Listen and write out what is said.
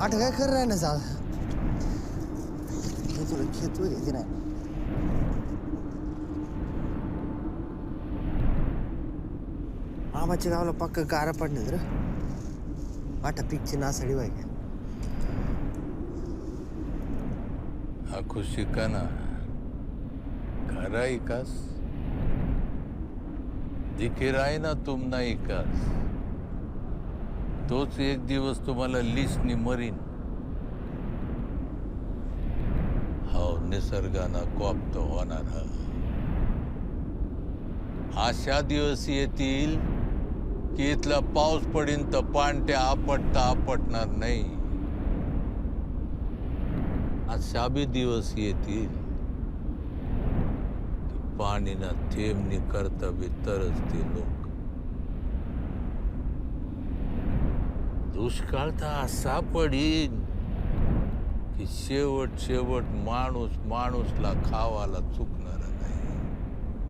आठ काय खरं आहे ना चाल खेचू खेचू येते नाही. मामाच्या गावाला पक्क गारा पडण्यात रे. आठ पिकची नासाडी बाय हा खुशी का ना? खरा इकास दिखिराय ना तुम ना इकास तोच एक दिवस तुम्हाला लिस्टनी मरीन. हो निसर्गानं कोप्त होणार हा. अशा दिवस येतील की इथला पाऊस पडीन तर पाणत्या आपटता आपटणार नाही. अशा बी दिवस येतील. की पाणीना थेंबनी करता बी तरसते लोक दुष्काळ तर असा पडीन की शेवट शेवट माणूस माणूसला खावाला चुकणार.